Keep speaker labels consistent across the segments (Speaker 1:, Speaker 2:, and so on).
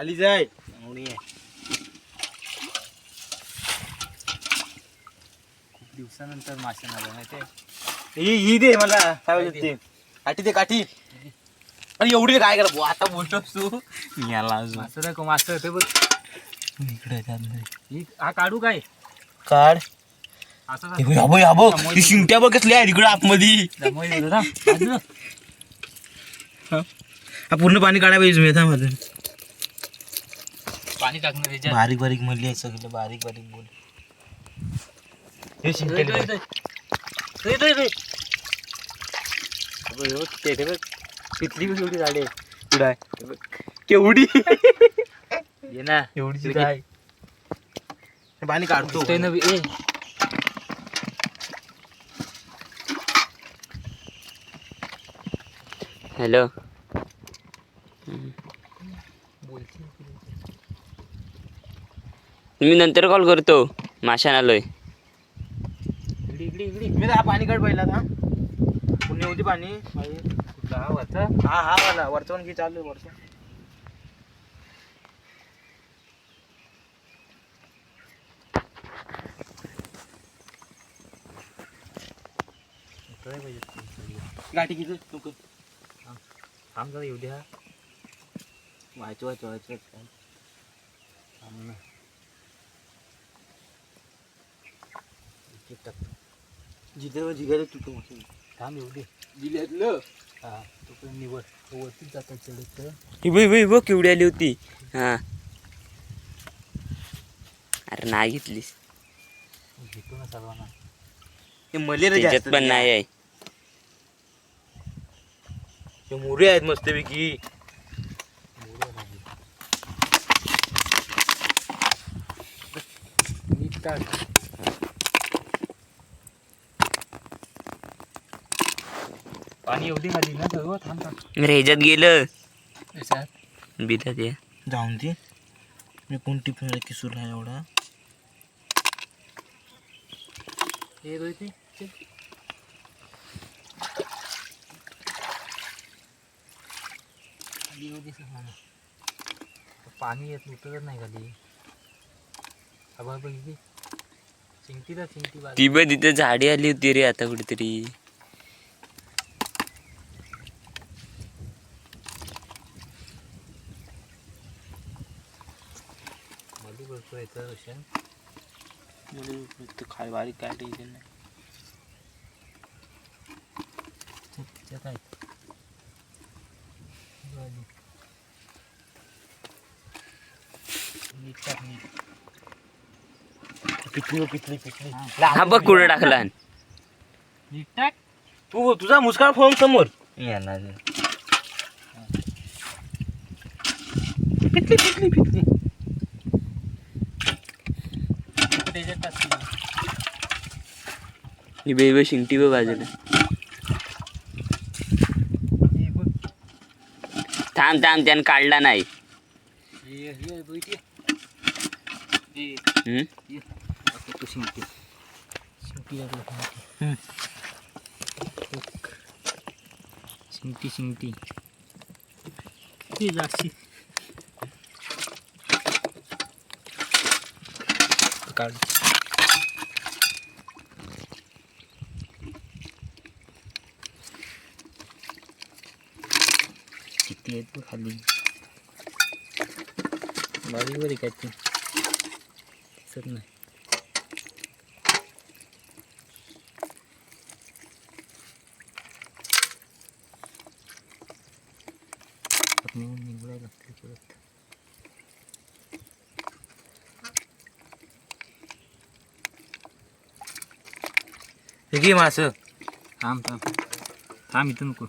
Speaker 1: खाली जाय. चांगली आहे.
Speaker 2: खूप दिवसानंतर मासे आला माहिती
Speaker 1: ही ही दे मला. काय बोलतात ते? काठी दे काठी. अरे एवढी काय करा? आता बोलतोस तू. याला अजून.
Speaker 2: मासं दाखव मासं. ते बघ
Speaker 1: इकडे
Speaker 2: ही हा काढू काय?
Speaker 1: काढ.
Speaker 2: असं
Speaker 1: हे बघ, हा बघ, हा बघ. ही शिंगट्या बघ कसली आहे इकडे आतमध्ये. हा. पूर्ण पाणी काढायला पाहिजे तुम्ही आता मधून
Speaker 2: पाणी टाकणार त्याच्यात
Speaker 1: बारीक बारीक मधली आहे सगळे बारीक बारीक बोल. हे. बघ. पितली एवढी झाडे आहे. केवढी?
Speaker 2: ये ना.
Speaker 1: एवढी काय हे पाणी काढतो.
Speaker 2: दिसतंय ना बी- ए.
Speaker 3: हॅलो मी नंतर कॉल करतो. माशान आलोय.
Speaker 2: इकडे इकडे इकडे
Speaker 1: मी हा पाणी काढ पहिला हा पुण्य होती पाणी.
Speaker 2: कुठला हा वरचा?
Speaker 1: हा हा वाला. वरचा पण घे चालू आहे वरचा. गाठी किती नको
Speaker 2: थांब जरा येऊ द्या
Speaker 1: व्हायचं व्हायचं व्हायचं
Speaker 2: थांब ना. एक एक टाकतो
Speaker 1: जिथे जिगायला तुटू
Speaker 2: थांब येऊ दे
Speaker 1: जिल्ह्यातलं
Speaker 2: हा तोपर्यंत निवड. तो वरतीच जातात चढत.
Speaker 3: बघ बघ बघ केवढी आली होती. हा. अरे नाही घेतलीस.
Speaker 2: घेतो ना सर्वांना.
Speaker 1: हे मलेर
Speaker 3: त्याच्यात पण नाही आहे.
Speaker 1: हे मोरे आहेत मस्तपैकी.
Speaker 2: नीट पाणी एवढी खाली ना सर्व थांब थांब.
Speaker 3: अरे ह्याच्यात गेलं. बिलात या.
Speaker 1: जाऊन दे. मी कोण टिफिन किसूरला एवढा?
Speaker 2: हे रोहित. पाणी येत उतरत नाही खाली.
Speaker 3: ती बघ तिथे झाडी आली होती रे आता कुठेतरी.
Speaker 2: भरपूर येतं रोशन
Speaker 1: खाली बारीक काय टेन्शन नाही.
Speaker 2: चल, त्याच्यात आहेत.
Speaker 3: हा बघ कुठं टाकला
Speaker 2: नीट टाक.
Speaker 1: तू तुझा मुस्कान फोन समोर. येणार पिटली पिटली पिटली.
Speaker 2: त्याच्यात टाक
Speaker 3: ही बे बे शिंगटी
Speaker 2: हे बघ
Speaker 3: थांब थांब त्यानं काढला नाही.
Speaker 2: हे हे रोहित ये. हे
Speaker 3: हम्म?
Speaker 2: ये. आता तू शिंपी शिंपी लागला
Speaker 1: हम्म.
Speaker 2: शिंपी शिंपी ते जाशी
Speaker 1: काढ.
Speaker 2: किती आहेत खाली? बारीक बारीक आहेत दिसत नाही. परत लागते परत.
Speaker 1: घे मास.
Speaker 2: थांब थांब. थांब इथं नको.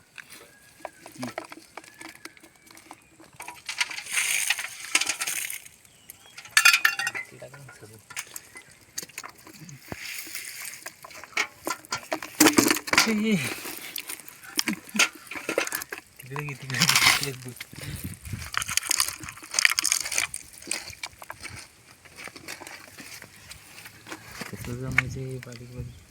Speaker 2: तिकडे घे तिकडे घे, तिकडे बघ.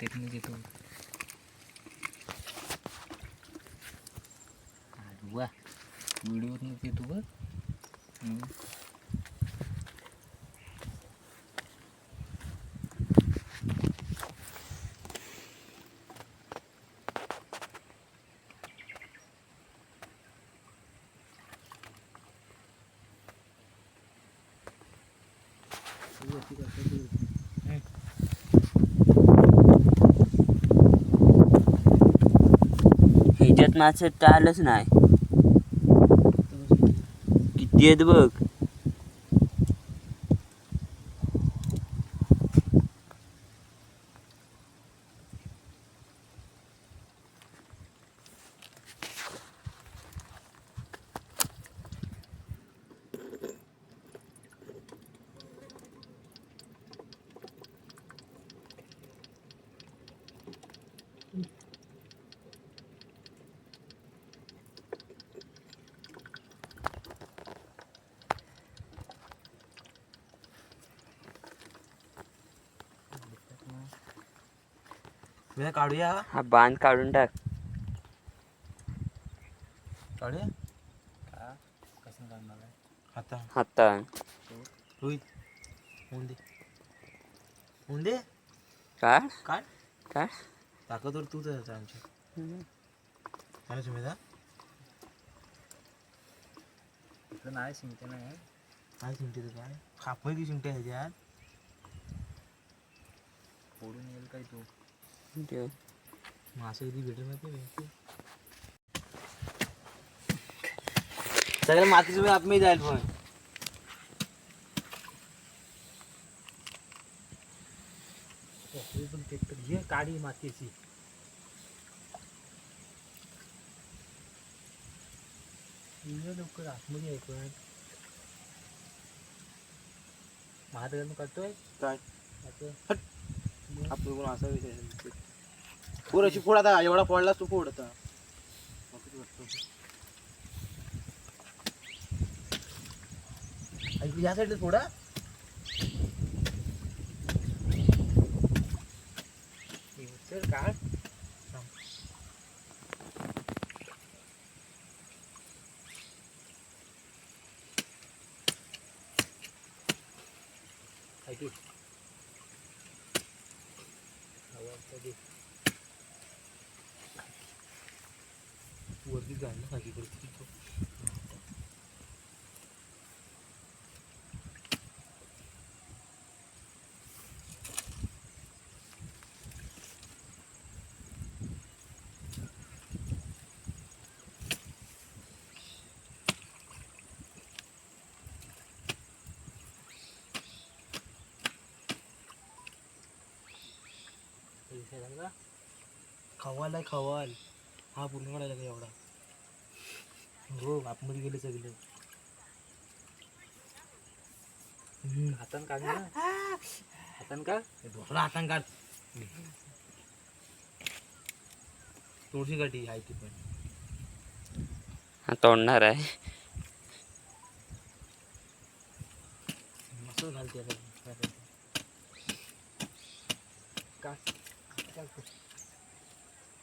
Speaker 2: तिथून घेतो वा व्हिडिओतून घेतो बघ
Speaker 3: Спасибо, спасибо. মাছের টাইলস নাই? দিয়ে দেবো?
Speaker 1: विनायक, काढूया.
Speaker 3: हा बांध काढून टाक.
Speaker 1: काढूया?
Speaker 2: का कसं काढणार आहे
Speaker 1: आता रोहित होऊन दे होऊन दे
Speaker 3: काढ
Speaker 1: काढ
Speaker 3: काढ
Speaker 1: ताकदवर तूच आहे आमच्या आणि सुमेधा
Speaker 2: इथं नाही शिंकते नाही.
Speaker 1: काय चिमटे तर काय खापय की चिमटे ह्याच्यात?
Speaker 2: फोडून येईल काय तू?
Speaker 1: मासे कधी भेटेल माहिती सगळ्या मातीचं वेळ आतमध्ये जाईल पण.
Speaker 2: हे तर घे काडी मातीची. लवकर आतमध्ये आहे पण. महादेवानं काढतोय?
Speaker 1: काय? आपण कोण असा विषय पुराची फोड आता एवढा फोडलास तू फोड आता. या साईडला थोडा?
Speaker 2: lagi bertiga
Speaker 1: खवाल आहे खवाल हा पूर्ण काढायला एवढा हो आतमध्ये गेले सगळे.
Speaker 2: हातानं काढ ना. हातानं काढ.
Speaker 1: दुसरा हातान काढ. थोडीशी गाठी आहे ती पण.
Speaker 3: हा तोडणार आहे.
Speaker 1: मस्त घालते.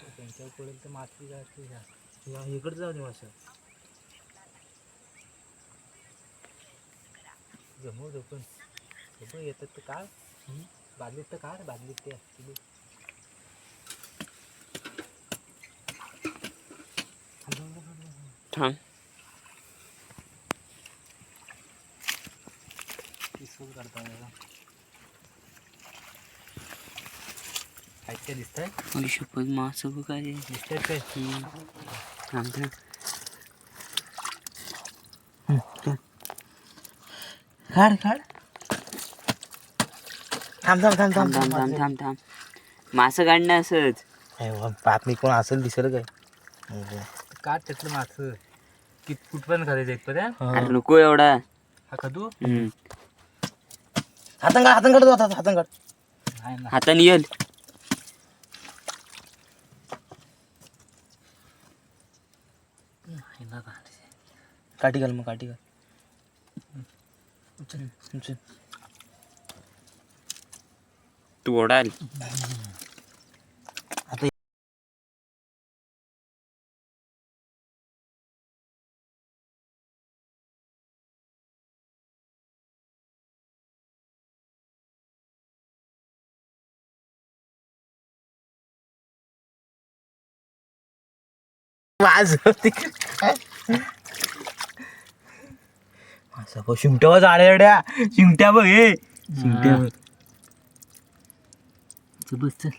Speaker 2: त्यांच्यावर पडेल तर माती जास्त
Speaker 1: इकडे जाऊ दे मासा
Speaker 2: जमवलं पण जमव येतात तर काय बादलीत तर काय बादलीत ते असतील
Speaker 3: थांब.
Speaker 2: इसकूल करता दिसतंय?
Speaker 3: दिसत मास काय
Speaker 2: दिसतात काय
Speaker 3: थांब.
Speaker 1: काढ काढ थांब थांब थांब
Speaker 3: थांब थांब थांब थांब. थांब मासं काढणं असंच.
Speaker 1: बातमी कोण असेल दिसेल काय?
Speaker 2: काढ त्यातलं मास. कित कुठपर्यंत खाली जाईल पर्यंत
Speaker 3: अरे नको एवढा.
Speaker 2: हा कदू
Speaker 3: हम्म.
Speaker 1: हातान काढ हातान काढ हातान हातान काढ
Speaker 2: नाही ना.
Speaker 3: हाताने येल.
Speaker 2: नाही ना काढ.
Speaker 1: काठी घाल मग काठी घाल.
Speaker 3: तू ओढाल
Speaker 1: आता वाज असं बघ शिमट्या बघ झाड्या शिमट्या बघ हे शिमट्या बघ. चल बस चल?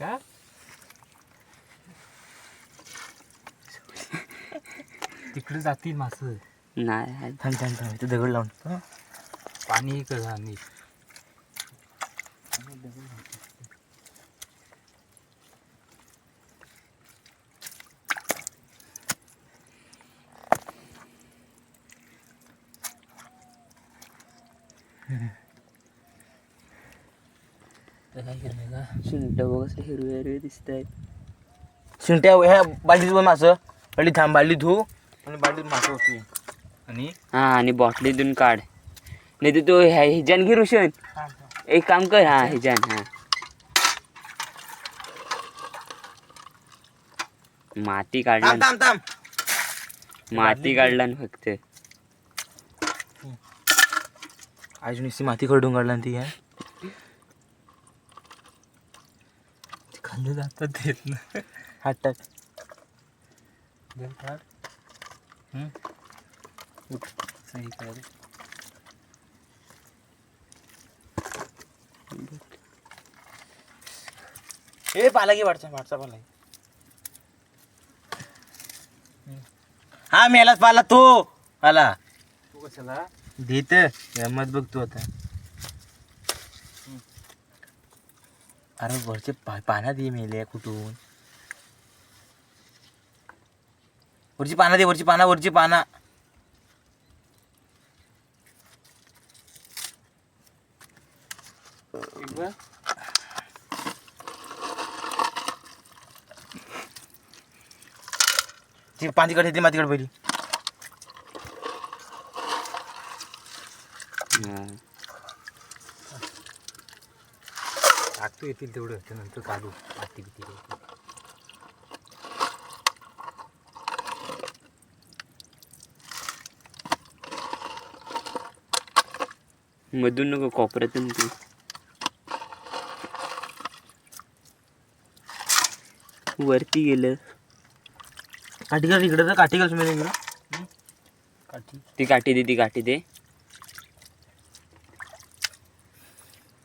Speaker 2: का? तिकडे जातील मासं.
Speaker 3: नाही
Speaker 1: थांब थांब थांब इथं दगड लावून?
Speaker 2: पाणी करा आणि
Speaker 3: शिंट बघ असं हिरवे हिरवे दिसत आहेत
Speaker 1: शिंट्या ह्या बालडीत पण मासं. थांब धू. आणि बालडीत मासं होती. आणि?
Speaker 3: हा आणि बॉटलीतून काढ. नाही तर तो ह्या हिजान घे रोशन एक काम कर हा हिजान हा. माती काढला. माती काढला ना फक्त.
Speaker 1: अजून नुसती माती खरडून काढला ती काय
Speaker 2: खाल्लं जातात देत ना
Speaker 1: हात टाक
Speaker 2: देत काढ. हम्म. सही कर।
Speaker 1: ए पाला घे वाटचा वाटचा पाला. हा मेलाच पाला तो। आला
Speaker 2: तू कशाला?
Speaker 1: देत मत बघ तू आता. अरे वरचे पा पाना दे मेले कुठून? वरची पाना दे वरची पाना वरची पाना.
Speaker 2: एक बघ.
Speaker 1: ती पाणीकडे ती मातीकडे पहिली.
Speaker 2: टाकतो येतील तेवढं त्यानंतर काढू. माती बिती
Speaker 3: मधून नको कोपऱ्यातून तू वरती गेलं.
Speaker 1: काठी कर इकडे तर काठी कर सुमेल इकडं.
Speaker 2: काठी
Speaker 3: ती काठी दे ती काठी दे.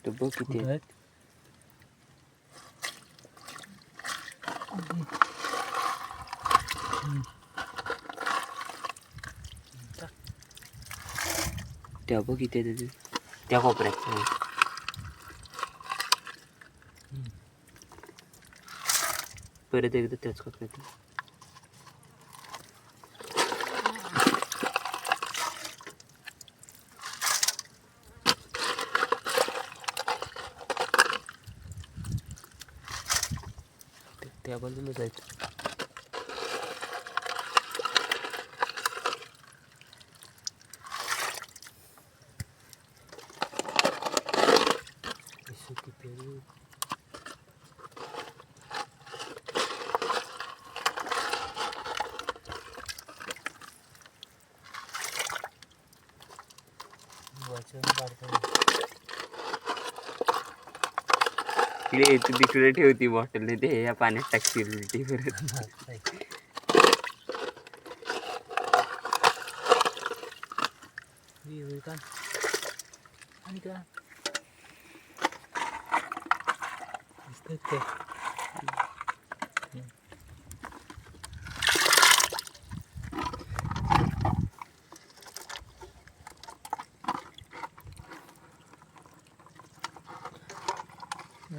Speaker 3: तो बघ किती
Speaker 2: कुठं
Speaker 3: आहे.
Speaker 2: आहेत?
Speaker 3: त्या बघ किती आहे त्याचे. त्या कोपऱ्यात हो. परत एकदा त्याच कोपऱ्यात
Speaker 2: yapabildiğimiz et. Bacağım bardağı. असं
Speaker 3: इकडे तू तिकडे ठेवती बॉटल नाही ते या पाण्यात टाकतील उलटी परत.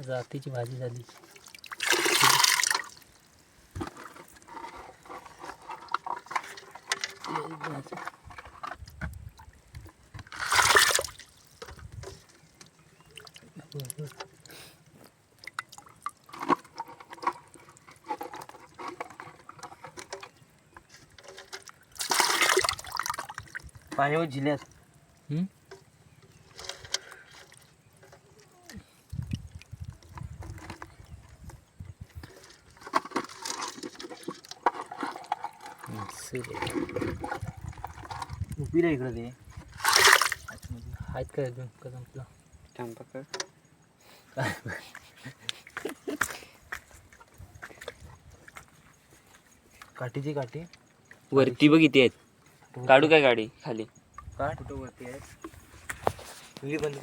Speaker 2: जातीची भाजी झाली
Speaker 1: पाण्यावर झिल्यात उपिला इकडं. ते
Speaker 2: आहेत का अजून का संपलं
Speaker 3: थांब पकड.
Speaker 1: काठीची काठी.
Speaker 3: वरती बघ किती आहेत. काढू काय गाडी खाली?
Speaker 1: काठ कुठं वरती आहे तुझी बंद